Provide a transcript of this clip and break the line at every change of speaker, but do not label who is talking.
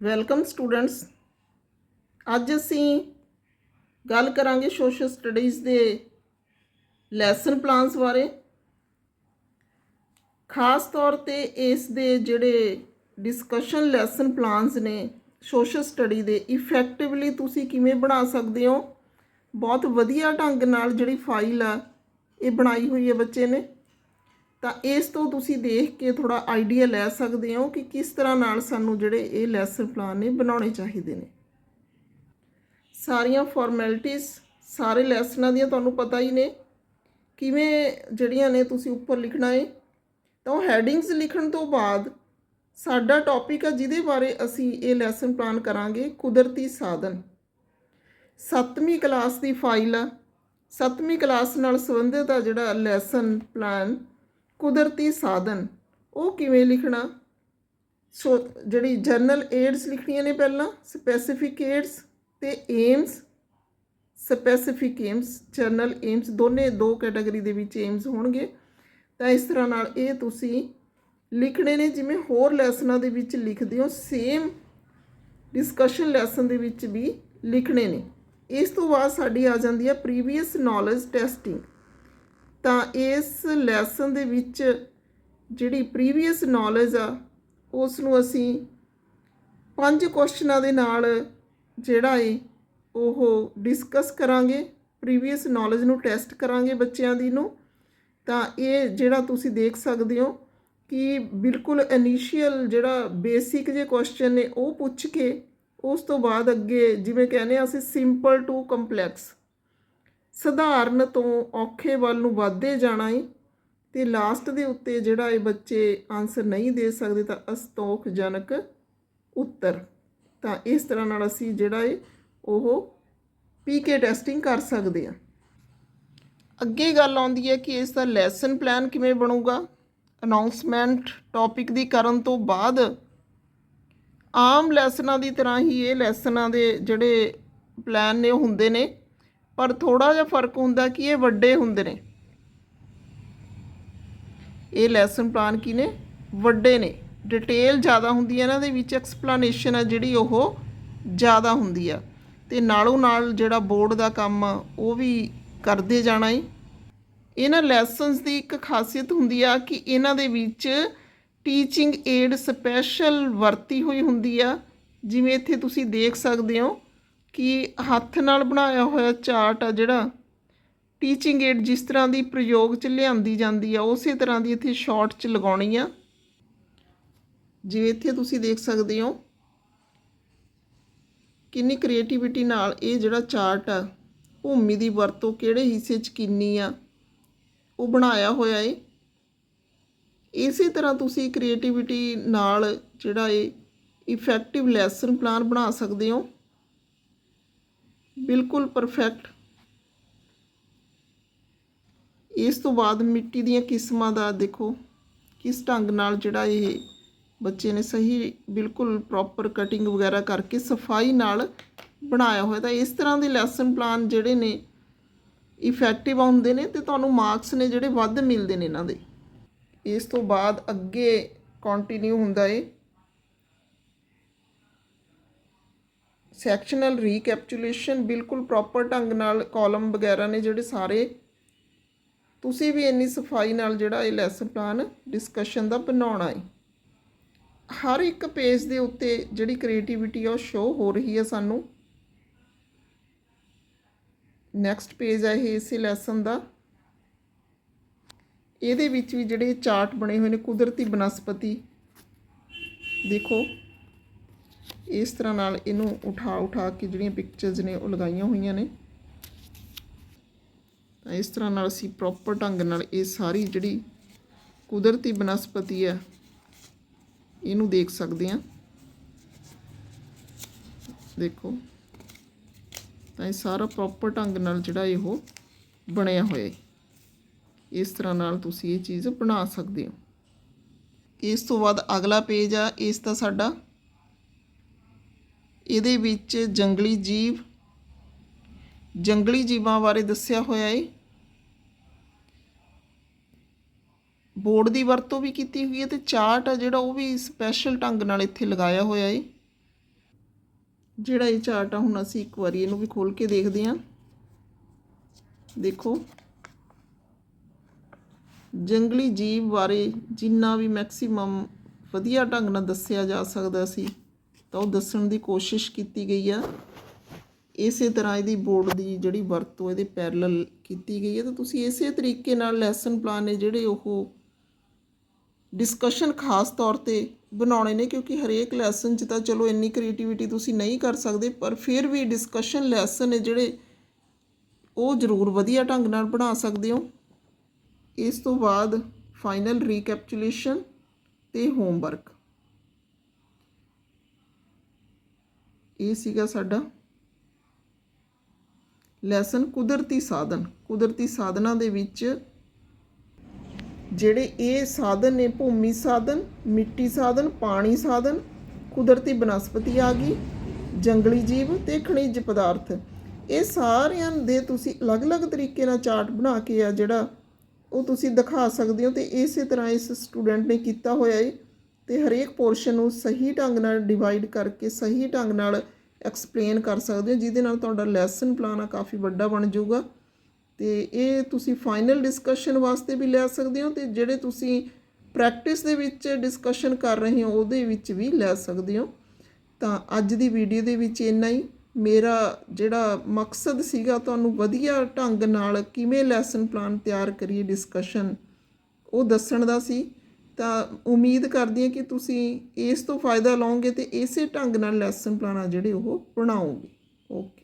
Welcome students. ਅੱਜ ਅਸੀਂ ਗੱਲ ਕਰਾਂਗੇ ਸੋਸ਼ਲ ਸਟੱਡੀਜ਼ ਦੇ ਲੈਸਨ ਪਲਾਨਸ ਬਾਰੇ। ਖਾਸ ਤੌਰ ਤੇ ਇਸ ਦੇ ਜਿਹੜੇ ਡਿਸਕਸ਼ਨ ਲੈਸਨ ਪਲਾਨਸ ਨੇ ਸੋਸ਼ਲ ਸਟੱਡੀ ਦੇ ਇਫੈਕਟਿਵਲੀ ਤੁਸੀਂ ਕਿਵੇਂ ਬਣਾ ਸਕਦੇ ਹੋ? ਬਹੁਤ ਵਧੀਆ ਢੰਗ ਨਾਲ ਜਿਹੜੀ ਫਾਈਲ ਆ, ਇਹ ਬਣਾਈ ਹੋਈ ਹੈ ਬੱਚੇ ਨੇ। ਤਾਂ ਇਸ ਤੋਂ ਤੁਸੀਂ ਦੇਖ ਕੇ ਥੋੜਾ ਆਈਡੀਆ ਲੈ ਸਕਦੇ ਹੋ ਕਿ ਕਿਸ ਤਰ੍ਹਾਂ ਨਾਲ ਸਾਨੂੰ ਜਿਹੜੇ ਇਹ ਲੈਸਨ ਪਲਾਨ ਨੇ ਬਣਾਉਣੇ ਚਾਹੀਦੇ ਨੇ। ਸਾਰੀਆਂ ਫਾਰਮੈਲਿਟੀਆਂ ਸਾਰੇ ਲੈਸਨਾਂ ਦੀਆਂ ਤੁਹਾਨੂੰ ਪਤਾ ਹੀ ਨੇ ਕਿਵੇਂ ਜਿਹੜੀਆਂ ਨੇ ਤੁਸੀਂ ਉੱਪਰ ਲਿਖਣਾ ਹੈ ਤਾਂ ਉਹ ਹੈਡਿੰਗਸ ਲਿਖਣ ਤੋਂ ਬਾਅਦ ਸਾਡਾ ਟੌਪਿਕ ਆ ਜਿਹਦੇ ਬਾਰੇ ਅਸੀਂ ਇਹ ਲੈਸਨ ਪਲਾਨ ਕਰਾਂਗੇ, ਕੁਦਰਤੀ ਸਾਧਨ। ਸੱਤਵੀਂ ਕਲਾਸ ਦੀ ਫਾਈਲ ਆ। ਸੱਤਵੀਂ ਕਲਾਸ ਨਾਲ ਸੰਬੰਧਿਤ ਆ ਜਿਹੜਾ ਲੈਸਨ ਪਲਾਨ ਕੁਦਰਤੀ ਸਾਧਨ। ਉਹ ਕਿਵੇਂ ਲਿਖਣਾ? ਸੋ, ਜਿਹੜੀ ਜਰਨਲ ਏਡਸ ਲਿਖਣੀਆਂ ਨੇ ਪਹਿਲਾਂ, ਸਪੈਸੀਫਿਕ ਏਡਸ ਤੇ aims specific aims general aims ਦੋਨੇ, ਦੋ ਕੈਟਾਗਰੀ ਦੇ ਵਿੱਚ ਏਮਸ ਹੋਣਗੇ। ਤਾਂ ਇਸ ਤਰ੍ਹਾਂ ਨਾਲ ਇਹ ਤੁਸੀਂ ਲਿਖਣੇ ਨੇ, ਜਿਵੇਂ ਹੋਰ ਲੈਸਨਾਂ ਦੇ ਵਿੱਚ ਲਿਖਦੇ ਹੋ, ਸੇਮ ਡਿਸਕਸ਼ਨ ਲੈਸਨ ਦੇ ਵਿੱਚ ਵੀ ਲਿਖਣੇ ਨੇ। ਇਸ ਤੋਂ ਬਾਅਦ ਸਾਡੀ ਆ ਜਾਂਦੀ ਹੈ ਪ੍ਰੀਵੀਅਸ ਨੌਲੇਜ ਟੈਸਟਿੰਗ। ਤਾਂ ਇਸ ਲੈਸਨ ਦੇ ਵਿੱਚ ਜਿਹੜੀ ਪ੍ਰੀਵੀਅਸ ਨੌਲੇਜ ਆ ਉਸ ਨੂੰ ਅਸੀਂ ਪੰਜ ਕੁਐਸਚਨਾਂ ਦੇ ਨਾਲ ਜਿਹੜਾ ਏ, ਉਹ ਡਿਸਕਸ ਕਰਾਂਗੇ ਪ੍ਰੀਵੀਅਸ ਨੌਲੇਜ ਨੂੰ ਟੈਸਟ ਕਰਾਂਗੇ ਬੱਚਿਆਂ ਦੀ ਨੂੰ। ਤਾਂ ਇਹ ਜਿਹੜਾ ਤੁਸੀਂ ਦੇਖ ਸਕਦੇ ਹੋ ਕਿ ਬਿਲਕੁਲ ਇਨੀਸ਼ੀਅਲ ਜਿਹੜਾ ਬੇਸਿਕ ਜੇ ਕੁਐਸਚਨ ਨੇ, ਉਹ ਪੁੱਛ ਕੇ ਉਸ ਤੋਂ ਬਾਅਦ ਅੱਗੇ ਜਿਵੇਂ ਕਹਿੰਦੇ ਆ ਅਸੀਂ ਸਿੰਪਲ ਟੂ ਕੰਪਲੈਕਸ ਸਧਾਰਨ ਤੋਂ ਔਖੇ ਵੱਲ ਨੂੰ ਵਧਦੇ ਜਾਣਾ ਏ ਤੇ ਲਾਸਟ ਦੇ ਉੱਤੇ ਜਿਹੜਾ ਇਹ ਬੱਚੇ ਆਨਸਰ ਨਹੀਂ ਦੇ ਸਕਦੇ ਤਾਂ ਅਸਤੋਖਜਨਕ ਉੱਤਰ। ਤਾਂ ਇਸ ਤਰ੍ਹਾਂ ਨਾਲ ਅਸੀਂ ਜਿਹੜਾ ਹੈ ਉਹ ਪੀਕੇ ਟੈਸਟਿੰਗ ਕਰ ਸਕਦੇ ਆ। ਅੱਗੇ ਗੱਲ ਆਉਂਦੀ ਹੈ ਕਿ ਇਸ ਦਾ ਲੈਸਨ ਪਲਾਨ ਕਿਵੇਂ ਬਣੂਗਾ? ਅਨਾਉਂਸਮੈਂਟ ਟੌਪਿਕ ਦੀ ਕਰਨ ਤੋਂ ਬਾਅਦ ਆਮ ਲੈਸਨਾਂ ਦੀ ਤਰ੍ਹਾਂ ਹੀ ਇਹ ਲੈਸਨਾਂ ਦੇ ਜਿਹੜੇ ਪਲਾਨ ਨੇ, ਉਹ ਹੁੰਦੇ ਨੇ। ਪਰ ਥੋੜਾ ਜਿਹਾ ਫ਼ਰਕ ਹੁੰਦਾ ਕਿ ਇਹ ਵੱਡੇ ਹੁੰਦੇ ਨੇ। ਇਹ ਲੈਸਨ ਪਲਾਨ ਕੀ ਨੇ? ਵੱਡੇ ਨੇ। ਡਿਟੇਲ ਜ਼ਿਆਦਾ ਹੁੰਦੀ ਹੈ ਇਹਨਾਂ ਦੇ ਵਿੱਚ ਐਕਸਪਲੇਨੇਸ਼ਨ ਹੈ ਜਿਹੜੀ ਉਹ ਜ਼ਿਆਦਾ ਹੁੰਦੀ ਆ। ਤੇ ਨਾਲੋਂ ਨਾਲ ਜਿਹੜਾ ਬੋਰਡ ਦਾ ਕੰਮ ਆ, ਉਹ ਵੀ ਕਰਦੇ ਜਾਣਾ ਹੈ ਇਹਨਾਂ ਲੈਸਨਸ ਦੀ ਇੱਕ ਖਾਸੀਅਤ ਹੁੰਦੀ ਆ ਕਿ ਇਹਨਾਂ ਦੇ ਵਿੱਚ ਟੀਚਿੰਗ ਏਡ ਸਪੈਸ਼ਲ ਵਰਤੀ ਹੋਈ ਹੁੰਦੀ ਆ। ਜਿਵੇਂ ਇੱਥੇ ਤੁਸੀਂ ਦੇਖ ਸਕਦੇ ਹੋ ਕਿ ਹੱਥ ਨਾਲ ਬਣਾਇਆ ਹੋਇਆ ਚਾਰਟ ਆ ਜਿਹੜਾ ਟੀਚਿੰਗ ਏਡ ਜਿਸ ਤਰ੍ਹਾਂ ਦੀ ਪ੍ਰਯੋਗ 'ਚ ਲਿਆਂਦੀ ਜਾਂਦੀ ਆ, ਉਸੇ ਤਰ੍ਹਾਂ ਦੀ ਇੱਥੇ ਸ਼ਾਰਟ 'ਚ ਲਗਾਉਣੀ ਆ। ਜਿਵੇਂ ਇੱਥੇ ਤੁਸੀਂ ਦੇਖ ਸਕਦੇ ਹੋ, ਕਿੰਨੀ ਕ੍ਰੀਏਟੀਵਿਟੀ ਨਾਲ ਇਹ ਜਿਹੜਾ ਚਾਰਟ ਆ, ਭੂਮੀ ਦੀ ਵਰਤੋਂ ਕਿਹੜੇ ਹਿੱਸੇ 'ਚ ਕਿੰਨੀ ਆ, ਉਹ ਬਣਾਇਆ ਹੋਇਆ ਏ। ਇਸੇ ਤਰ੍ਹਾਂ ਤੁਸੀਂ ਕ੍ਰੀਏਟੀਵਿਟੀ ਨਾਲ ਜਿਹੜਾ ਇਹ ਇਫੈਕਟਿਵ ਲੈਸਨ ਪਲਾਨ ਬਣਾ ਸਕਦੇ ਹੋ। ਬਿਲਕੁਲ ਪਰਫੈਕਟ ਇਸ ਤੋਂ ਬਾਅਦ ਮਿੱਟੀ ਦੀਆਂ ਕਿਸਮਾਂ ਦਾ ਦੇਖੋ, ਕਿਸ ਢੰਗ ਨਾਲ ਜਿਹੜਾ ਇਹ ਬੱਚੇ ਨੇ ਸਹੀ, ਬਿਲਕੁਲ ਪ੍ਰੋਪਰ ਕਟਿੰਗ ਵਗੈਰਾ ਕਰਕੇ ਸਫ਼ਾਈ ਨਾਲ ਬਣਾਇਆ ਹੋਇਆ। ਤਾਂ ਇਸ ਤਰ੍ਹਾਂ ਦੇ ਲੈਸਨ ਪਲਾਨ ਜਿਹੜੇ ਨੇ ਇਫੈਕਟਿਵ ਆਉਂਦੇ ਨੇ ਤੇ ਤੁਹਾਨੂੰ ਮਾਰਕਸ ਨੇ ਜਿਹੜੇ ਵੱਧ ਮਿਲਦੇ ਨੇ ਇਹਨਾਂ ਦੇ। ਇਸ ਤੋਂ ਬਾਅਦ ਅੱਗੇ ਕੰਟੀਨਿਊ ਹੁੰਦਾ ਏ। ਸੈਕਸ਼ਨਲ ਰੀਕੈਪਚੁਲੇਸ਼ਨ ਬਿਲਕੁਲ ਪ੍ਰੋਪਰ ਢੰਗ ਨਾਲ ਕਾਲਮ ਵਗੈਰਾ ਨੇ ਜਿਹੜੇ ਸਾਰੇ। ਤੁਸੀਂ ਵੀ ਇੰਨੀ ਸਫ਼ਾਈ ਨਾਲ ਜਿਹੜਾ ਇਹ ਲੈਸਨ ਪਲਾਨ ਡਿਸਕਸ਼ਨ ਦਾ ਬਣਾਉਣਾ ਹੈ ਹਰ ਇੱਕ ਪੇਜ ਦੇ ਉੱਤੇ ਜਿਹੜੀ ਕ੍ਰੀਏਟੀਵਿਟੀ ਆ ਉਹ ਸ਼ੋ ਹੋ ਰਹੀ ਹੈ ਸਾਨੂੰ। ਨੈਕਸਟ ਪੇਜ ਹੈ ਇਹ ਇਸੇ ਲੈਸਨ ਦਾ। ਇਹਦੇ ਵਿੱਚ ਵੀ ਜਿਹੜੇ ਚਾਰਟ ਬਣੇ ਹੋਏ ਨੇ ਕੁਦਰਤੀ ਬਨਸਪਤੀ। ਦੇਖੋ। ਇਸ ਤਰ੍ਹਾਂ ਨਾਲ ਇਹਨੂੰ ਉਠਾ ਉਠਾ ਕੇ ਜਿਹੜੀਆਂ ਪਿਕਚਰਸ ਨੇ ਉਹ ਲਗਾਈਆਂ ਹੋਈਆਂ ਨੇ। ਤਾਂ ਇਸ ਤਰ੍ਹਾਂ ਨਾਲ ਅਸੀਂ ਪ੍ਰੋਪਰ ਢੰਗ ਨਾਲ ਇਹ ਸਾਰੀ ਜਿਹੜੀ ਕੁਦਰਤੀ ਬਨਸਪਤੀ ਹੈ, ਇਹਨੂੰ ਦੇਖ ਸਕਦੇ ਹਾਂ। ਦੇਖੋ, ਤਾਂ ਇਹ ਸਾਰਾ ਪ੍ਰੋਪਰ ਢੰਗ ਨਾਲ ਜਿਹੜਾ ਇਹ ਉਹ ਬਣਿਆ ਹੋਇਆ ਹੈ। ਇਸ ਤਰ੍ਹਾਂ ਨਾਲ ਤੁਸੀਂ ਇਹ ਚੀਜ਼ ਬਣਾ ਸਕਦੇ ਹੋ। ਇਸ ਤੋਂ ਬਾਅਦ ਅਗਲਾ ਪੇਜ ਆ, ਇਸ ਦਾ ਸਾਡਾ ਇਹਦੇ ਵਿੱਚ ਜੰਗਲੀ ਜੀਵ, ਜੰਗਲੀ ਜੀਵਾਂ ਬਾਰੇ ਦੱਸਿਆ ਹੋਇਆ ਹੈ ਬੋਰਡ ਦੀ ਵਰਤੋਂ ਵੀ ਕੀਤੀ ਹੋਈ ਹੈ ਤੇ ਚਾਰਟ ਆ ਜਿਹੜਾ ਉਹ ਵੀ ਸਪੈਸ਼ਲ ਢੰਗ ਨਾਲ ਇੱਥੇ ਲਗਾਇਆ ਹੋਇਆ ਹੈ ਜਿਹੜਾ ਇਹ ਚਾਰਟ ਆ, ਹੁਣ ਅਸੀਂ ਇੱਕ ਵਾਰੀ ਇਹਨੂੰ ਵੀ ਖੋਲ ਕੇ ਦੇਖਦੇ ਹਾਂ ਦੇਖੋ। ਜੰਗਲੀ ਜੀਵ ਬਾਰੇ ਜਿੰਨਾ ਵੀ ਮੈਕਸਿਮਮ ਵਧੀਆ ਢੰਗ ਨਾਲ ਦੱਸਿਆ ਜਾ ਸਕਦਾ ਸੀ। ਤਾਂ ਉਹ ਦੱਸਣ ਦੀ ਕੋਸ਼ਿਸ਼ ਕੀਤੀ ਗਈ ਆ। ਇਸੇ ਤਰ੍ਹਾਂ ਇਹਦੀ ਬੋਰਡ ਦੀ ਜਿਹੜੀ ਵਰਤੋਂ ਇਹਦੇ ਪੈਰਲਲ ਕੀਤੀ ਗਈ ਹੈ ਤਾਂ ਤੁਸੀਂ ਇਸੇ ਤਰੀਕੇ ਨਾਲ ਲੈਸਨ ਪਲਾਨ ਨੇ ਜਿਹੜੇ ਉਹ ਡਿਸਕਸ਼ਨ ਖਾਸ ਤੌਰ ਤੇ ਬਣਾਉਣੇ ਨੇ, ਕਿਉਂਕਿ ਹਰੇਕ ਲੈਸਨ 'ਚ ਤਾਂ ਚਲੋ ਇੰਨੀ ਕ੍ਰੀਏਟੀਵਿਟੀ ਤੁਸੀਂ ਨਹੀਂ ਕਰ ਸਕਦੇ, ਪਰ ਫਿਰ ਵੀ ਡਿਸਕਸ਼ਨ ਲੈਸਨ ਨੇ ਜਿਹੜੇ ਉਹ ਜ਼ਰੂਰ ਵਧੀਆ ਢੰਗ ਨਾਲ ਬਣਾ ਸਕਦੇ ਹੋ। ਇਸ ਤੋਂ ਬਾਅਦ ਫਾਈਨਲ ਰੀਕੈਪਚੁਲੇਸ਼ਨ ਤੇ ਹੋਮਵਰਕ ਇਹ ਸੀਗਾ ਸਾਡਾ ਲੈਸਨ ਕੁਦਰਤੀ ਸਾਧਨ। ਕੁਦਰਤੀ ਸਾਧਨਾਂ ਦੇ ਵਿੱਚ ਜਿਹੜੇ ਇਹ ਸਾਧਨ ਨੇ, ਭੂਮੀ ਸਾਧਨ, ਮਿੱਟੀ ਸਾਧਨ, ਪਾਣੀ ਸਾਧਨ, ਕੁਦਰਤੀ ਬਨਸਪਤੀ ਆ ਗਈ, ਜੰਗਲੀ ਜੀਵ ਤੇ ਖਣਿਜ ਪਦਾਰਥ। ਇਹ ਸਾਰਿਆਂ ਦੇ ਤੁਸੀਂ ਅਲੱਗ-ਅਲੱਗ ਤਰੀਕੇ ਨਾਲ ਚਾਰਟ ਬਣਾ ਕੇ ਆ ਜਿਹੜਾ ਉਹ ਤੁਸੀਂ ਦਿਖਾ ਸਕਦੇ ਹੋ ਤੇ ਇਸੇ ਤਰ੍ਹਾਂ ਇਸ ਸਟੂਡੈਂਟ ਨੇ ਕੀਤਾ ਹੋਇਆ ਹੈ ਤੇ ਹਰੇਕ ਪੋਰਸ਼ਨ ਨੂੰ ਸਹੀ ਢੰਗ ਨਾਲ ਡਿਵਾਈਡ ਕਰਕੇ ਸਹੀ ਢੰਗ ਨਾਲ ਐਕਸਪਲੇਨ ਕਰ ਸਕਦੇ ਹੋ, ਜਿਹਦੇ ਨਾਲ ਤੁਹਾਡਾ ਲੈਸਨ ਪਲਾਨ ਆ ਕਾਫੀ ਵੱਡਾ ਬਣ ਜਾਊਗਾ। ਤੇ ਇਹ ਤੁਸੀਂ ਫਾਈਨਲ ਡਿਸਕਸ਼ਨ ਵਾਸਤੇ ਵੀ ਲੈ ਸਕਦੇ ਹੋ ਤੇ ਜਿਹੜੇ ਤੁਸੀਂ ਪ੍ਰੈਕਟਿਸ ਦੇ ਵਿੱਚ ਡਿਸਕਸ਼ਨ ਕਰ ਰਹੇ ਹੋ, ਉਹਦੇ ਵਿੱਚ ਵੀ ਲੈ ਸਕਦੇ ਹੋ। ਤਾਂ ਅੱਜ ਦੀ ਵੀਡੀਓ ਦੇ ਵਿੱਚ ਇੰਨਾ ਹੀ। ਮੇਰਾ ਜਿਹੜਾ ਮਕਸਦ ਸੀਗਾ ਤੁਹਾਨੂੰ ਵਧੀਆ ਢੰਗ ਨਾਲ ਕਿਵੇਂ ਲੈਸਨ ਪਲਾਨ ਤਿਆਰ ਕਰੀਏ ਡਿਸਕਸ਼ਨ ਉਹ ਦੱਸਣ ਦਾ ਸੀ। ਤਾਂ ਉਮੀਦ ਕਰਦੀ ਹਾਂ ਕਿ ਤੁਸੀਂ ਇਸ ਤੋਂ ਫਾਇਦਾ ਲਓਗੇ ਤੇ ਇਸੇ ਢੰਗ ਨਾਲ ਲੈਸਨ ਪਲਾਨ ਆ ਜਿਹੜੇ ਉਹ ਬਣਾਓਗੇ। ਓਕੇ